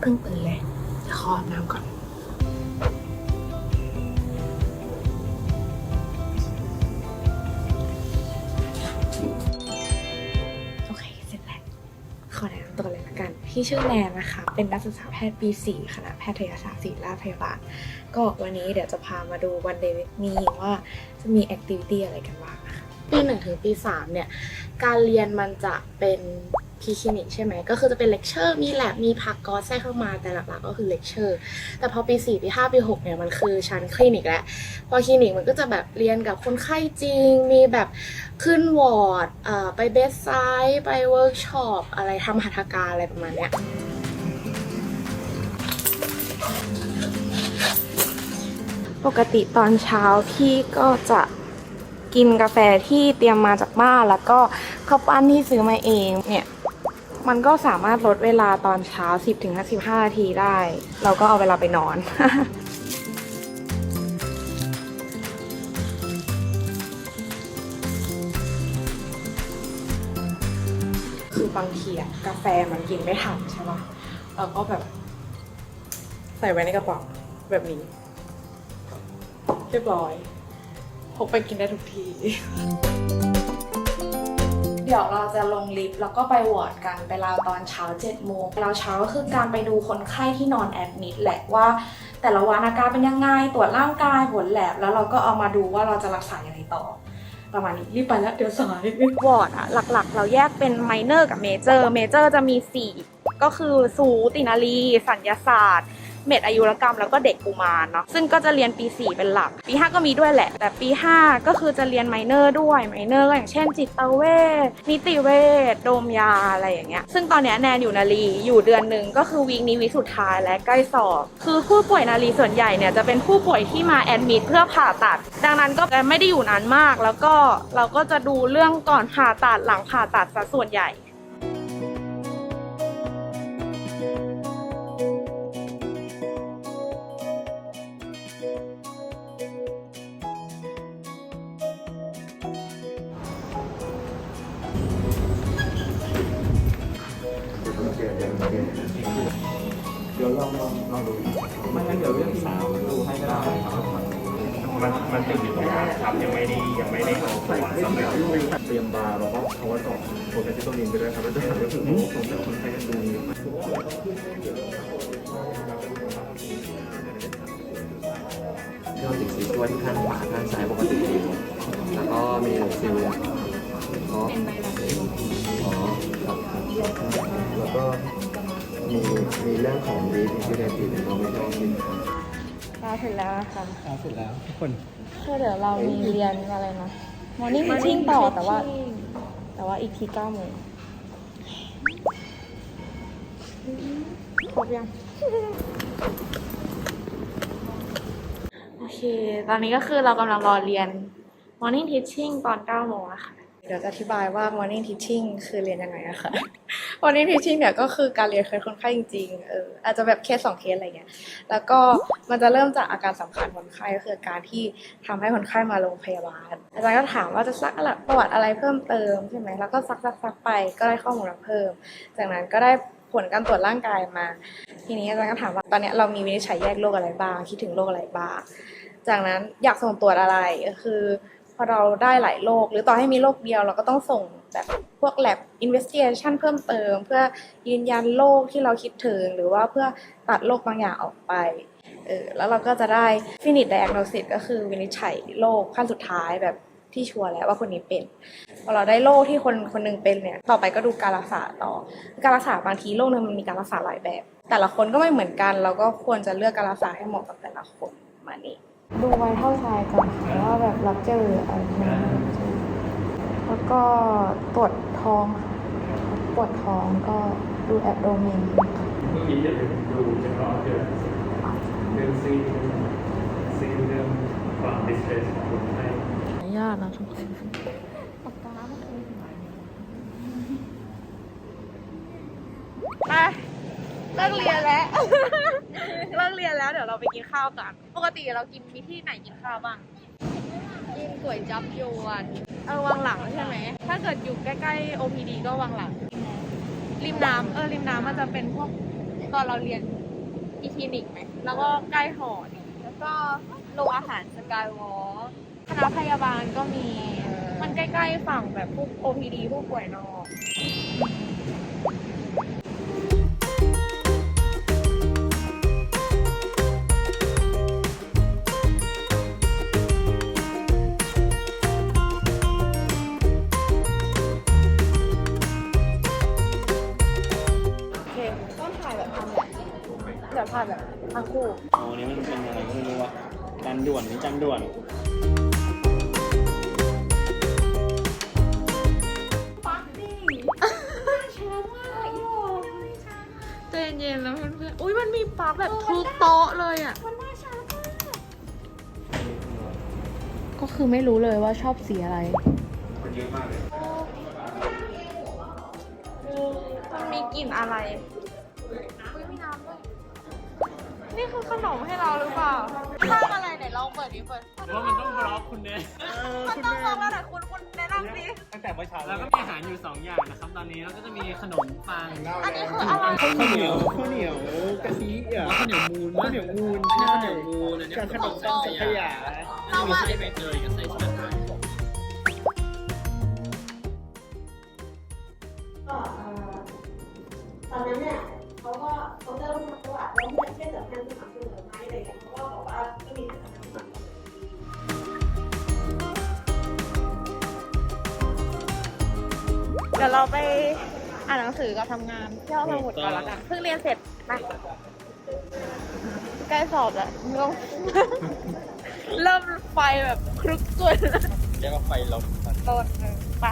เพิ่งตื่นเลยเดี๋ยวขออาบน้ำก่อน โอเค เสร็จแล้ว ขอแนะนำตัวเลยละกัน พี่ชื่อแนนนะคะ เป็นนักศึกษาแพทย์ปี 4 คณะแพทยศาสตร์ศิริราชพยาบาล ก็วันนี้เดี๋ยวจะพามาดูวันเดย์วิ me ว่าจะมีแอคทิวิตี้อะไรกันบ้างนะคะ ปีหนึ่งถึงปีสามเนี่ย การเรียนมันจะเป็น พีคลินิกใช่ไหมก็คือจะเป็นเลคเชอร์มีแลบมีพักกอสแทรกเข้ามาแต่หลักๆก็คือเลคเชอร์แต่พอปี4ปี5ปี6เนี่ยมันคือชั้นคลินิกแล้วพอคลินิกมันก็จะแบบเรียนกับคนไข้จริง มีแบบขึ้นวอร์ดไปเบสไซด์ไปเวิร์กช็อปอะไรทำหัตถการอะไรประมาณเนี้ยปกติตอนเช้าพี่ก็จะกินกาแฟที่เตรียมมาจากบ้านแล้วก็ข้าวปั้นที่ซื้อมาเองเนี่ย มันก็สามารถลดเวลาตอนเช้า 10ถึง15นาทีได้ เราก็เอาเวลาไปนอนคือบางทีอะกาแฟมันกินไม่ทันใช่ปะเราก็แบบ ใส่ไว้ในกระเป๋าแบบนี้ เรียบร้อยพกไปกินได้ทุกที เดี๋ยวเราจะลงลิฟต์แล้วก็ไปวอร์ดกันไปราวตอนเช้า7จ็ดโมงราวเช้าก็คือการไปดูคนไข้ที่นอนแอดมิดแหละว่า แต่ละวันอาการเป็นยังไงตรวจร่างกายผลแลบแล้วเราก็เอามาดูว่าเราจะรักษาอย่างไรต่อ ประมาณนี้รีบไปแล้วเดี๋ยวสายวอร์ดอะหลักๆ เราแยกเป็นไมเนอร์กับเมเจอร์เมเจอร์จะมี 4 ก็คือสูตินารีสัญญาศาสตร์ เมดอายุรกรรมแล้วก็เด็กกุมารเนาะซึ่งก็จะเรียนปี 4 เป็นหลัก ปี 5 ก็มีด้วยแหละ แต่ปี 5 ก็คือจะเรียนไมเนอร์ด้วยไมเนอร์ก็อย่างเช่น จิตเวชนิติเวชโดมยาอะไรอย่างเงี้ยซึ่งตอนเนี้ยแนนอยู่นารีอยู่เดือนหนึ่งก็คือวีคนี้วีคสุดท้ายและใกล้สอบ คือผู้ป่วยนารีส่วนใหญ่เนี่ยจะเป็นผู้ป่วยที่มาแอดมิดเพื่อผ่าตัด ดังนั้นก็ไม่ได้อยู่นานมาก แล้วก็เราก็จะดูเรื่องก่อนผ่าตัดหลังผ่าตัดซะส่วนใหญ่ เดี๋ยวลองลองลองดูไม่งั้นเดี๋ยวเรื่องที่สาวดูให้ก็ได้มันมันติดอยู่ตรงนั้นครับยังไม่ได้ยังไม่ได้เอาตัวสำเร็จเตรียมบาร์แล้วก็เอาไว้ก่อนโปรแกรมที่ต้องเรียนไปด้วยครับแล้วจะรู้สึกว่าผมจะคนไข้กันดูเราติดสีตัวที่ข้างขวาข้างซ้ายปกติดี แล้วก็มีซิลอ๋ออ๋อครับแล้วก็มีมีเรื่องของดีที่ได้ติดเราไม่ชอบกินเราถึงแล้วนะคะเอาเสร็จแล้วทุกคนคือเดี๋ยวเรามีเรียนอะไรนะ morning meeting ต่อแต่ว่า แต่ว่าอีกทีเก้าโมงครบยังโอเค ตอนนี้ก็คือเรากำลังรอเรียน morning teaching ตอน 9 โมงนะคะ เดี๋ยวจะอธิบายว่า morning teaching คือเรียนยังไงนะคะ morning teaching เนี่ยก็คือการเรียนเคสคนไข้จริงๆ เอออาจจะแบบเคสสองเคสอะไรเงี้ย แล้วก็มันจะเริ่มจากอาการสำคัญคนไข้ก็คือการที่ทำให้คนไข้มาโรงพยาบาล อาจารย์ก็ถามว่าจะซักอะไรประวัติอะไรเพิ่มเติมใช่ไหม แล้วก็ซักซักซักไปก็ได้ข้อมูลมาเพิ่ม จากนั้นก็ได้ผลการตรวจร่างกายมา ทีนี้อาจารย์ก็ถามว่าตอนเนี้ยเรามีวินิจฉัยแยกโรคอะไรบ้าง คิดถึงโรคอะไรบ้าง จากนั้นอยากส่งตรวจอะไรก็คือ พอเราได้หลายโรคหรือต่อให้มีโรคเดียว เราก็ต้องส่งแบบพวก lab investigation เพิ่มเติม เพื่อยืนยันโรคที่เราคิดถึง หรือว่าเพื่อตัดโรคบางอย่างออกไปเออแล้วเราก็จะได้ finish diagnosis ก็คือวินิจฉัยโรคขั้นสุดท้ายแบบที่ชัวร์แล้วว่าคนนี้เป็นพอเราได้โรคที่คนคนหนึงเป็นเนี่ยต่อไปก็ดูการรักษาต่อ การรักษาบางทีโรคนึงมันมีการรักษาหลายแบบ แต่ละคนก็ไม่เหมือนกัน เราก็ควรจะเลือกการรักษาให้เหมาะกับแต่ละคนมานี้ ดูไว้เท่าชายก่อนค่ะว่าแบบรับเจออะไรไหมแล้วก็ตรวจท้องค่ะปวดท้องก็ดูแอบโดเมนเมื่อกี้อย่าลืมดูเช็คเอเรื่องเรื่องซีซีเรื่องความดิสเพรสของคนไข้ยากนะทุกคนไปเลิกเรียนแล้ว ไปกินข้าวกัน ปกติเรากินมีที่ไหนกินข้าวบ้าง กินก๋วยจับยวนเออวังหลังใช่ไหม ถ้าเกิดอยู่ใกล้ๆ OPD ก็วังหลัง ริมน้ำเออริมน้ำมันจะเป็นพวกตอนเราเรียนอีคลินิกไหม แล้วก็ใกล้หอนี่แล้วก็โรงอาหารสกายวอล์คณะพยาบาลก็มี มันใกล้ๆฝั่งแบบพวก OPD ผู้ป่วยนอก คู่อ๋อนี่มันเป็นอะไรก็ไม่รู้อะการด่วนนี่จังด่วนใจเย็นๆแล้วเพื่อนๆอุ้ยมันมีปลั๊กแบบทุกโต๊ะเลยอะก็คือไม่รู้เลยว่าชอบสีอะไรคนเยอะมากเลยมันมีกลิ่นอะไรอุ้ยมีน้ำด้วย นี่คือขนมให้เราหรือเปล่าข้าวอะไรไหนลองเปิดดิเปิดว่ามันต้องบล็อกคุณเนี่ยมันต้องลองแล้วแต่คุณคุณแนะนำดิตั้งแต่เมื่อเช้าแล้วก็มีอาหารอยู่ 2 อย่างนะครับตอนนี้แล้วก็จะมีขนมปังอันนี้คืออะไรข้าวเหนียวข้าวเหนียวกะทิอะข้าวเหนียวมูนข้าวเหนียวมูนข้าวเหนียวมูนอันนี้ขนมปังสังขยาอันนี้มีไส้ใบเตยกับไส้ชาไทยต เดี๋ยวเราไปอ่านหนังสือกับทำงานที่ห้องสมุดก่อนละกันเพิ่งเรียนเสร็จไปใกล้สอบแล้วเริ่มเริ่มไฟแบบครึกกวนเรียกว่าไฟลบต้นหนึ่งไป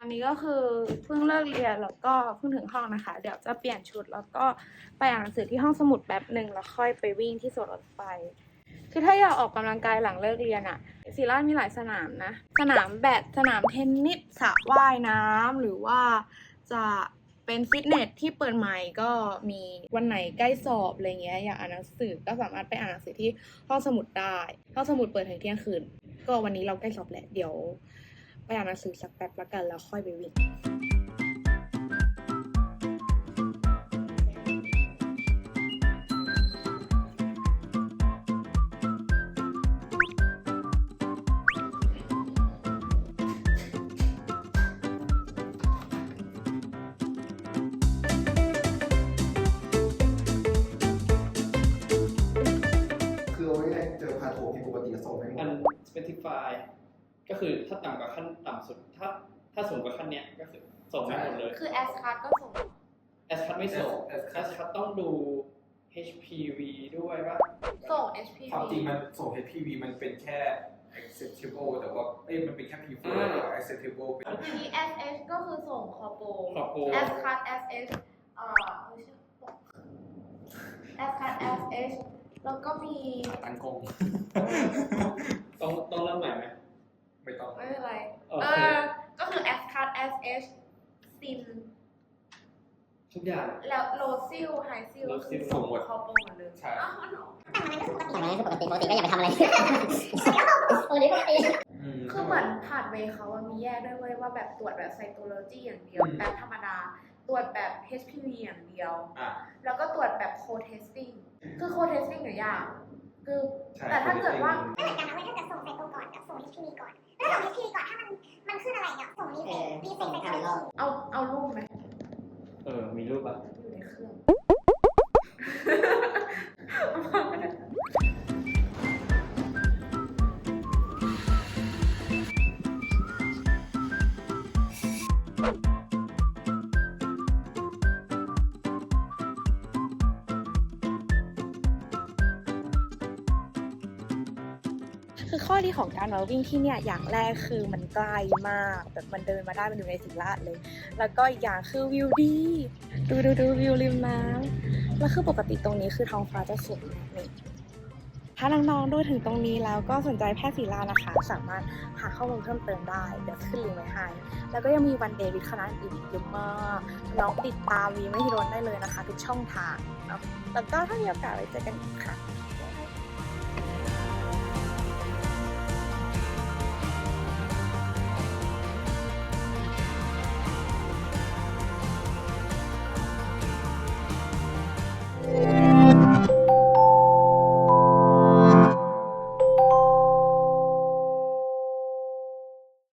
อันนี้ก็คือเพิ่งเลิกเรียนแล้วก็เพิ่งถึงห้องนะคะ เดี๋ยวจะเปลี่ยนชุดแล้วก็ไปอ่านหนังสือที่ห้องสมุดแป๊บหนึ่งแล้วค่อยไปวิ่งที่สวนรถไฟ คือถ้าอยากออกกำลังกายหลังเลิกเรียนอะศิรามีหลายสนามนะ สนามแบด สนามเทนนิสสระว่ายน้ำหรือว่าจะเป็นฟิตเนสที่เปิดใหม่ก็มีวันไหนใกล้สอบอะไรเงี้ยอยากอ่านหนังสือก็สามารถไปอ่านหนังสือที่ห้องสมุดได้ห้องสมุดเปิดถึงเที่ยงคืน ก็วันนี้เราใกล้สอบแหละเดี๋ยวไปอ่านหนังสือสักแป๊บละกันแล้วค่อยไปวิ่ง specify ก็คือถ้าต่ำกว่าขั้นต่ำสุดถ้าถ้าสูงกว่าขั้นเนี้ยก็คือส่งไม่หมดเลยคือแอสคาร์ก็ส่ง S คั t ไม่ส่ง S คั t ต้องดู HPV ด้วยป่ะส่ง HPV ความจริงมันส่ง HPV มันเป็นแค่ acceptable แต่ว่าเอ้ยมันเป็นแค่ prefer อ่าแต่ว่า acceptable เป็นทีนี้ SH ก็คือส่งคอโปคอโป S cut SH เอ่อไม่ใช่ S cut SH แล้วก็มีตังกง ต้องต้องเริ่มใหม่ไหมไม่ต้อง ไม่เป็นไร โอเอเค อ ก็คือ S cut SH ซินทุกอย่าง แล้วโลซิลไฮซิล low คือ seal ส่งคอโปเหมือนเดิมใช่ อ้าวเหรอแต่มันคือปกติปกติก็อย่าไปทำอะไร ปกติปกติคือเหมือนผ่านเวย์เขาอะมีแยกด้วยเว้ยว่าแบบตรวจแบบไซโตโลจีอย่างเดียว อืม แบบธรรมดา ตรวจแบบ HPV อย่างเดียว อะ แล้วก็ตรวจแบบโคเทสติ้ง คือโคเทสติ้งเนี่ยยาก คือใช่แต่ถ้าเกิดว่าไม่เหมือนกันนะเว้ยถ้าเกิดส่งไซโตก่อนกับส่ง HPV ก่อนถ้าส่ง HPV ก่อนถ้ามันมันขึ้นอะไรเนี่ยส่งรีเฟกรีเฟกไซโตโลจีเอาเอารูปไหมเออ มีรูปป่ะอยู่ในเครื่องคือ ข้อดีของการมาวิ่งที่เนี่ยอย่างแรกคือมันใกล้มากแบบมันเดินมาได้มันอยู่ในสิราชเลย แล้วก็อีกอย่างคือวิวดี ดูดูดูวิวริมน้ำแล้วคือปกติตรงนี้คือท้องฟ้าจะสวยมากเลยถ้าน้องๆดูถึงตรงนี้แล้วก็สนใจแพทย์ศิลานะคะ สามารถหาข้อมูลเพิ่มเติมได้ เดี๋ยวขึ้นลิงก์ไว้ให้แล้วก็ยังมีวันเดย์วิดคณะอื่นอีกเยอะมากน้องติดตามวีไม่ฮิโรนได้เลยนะคะ ทุกช่องทางแล้วก็ถ้ามีโอกาสไว้เจอกันอีกค่ะ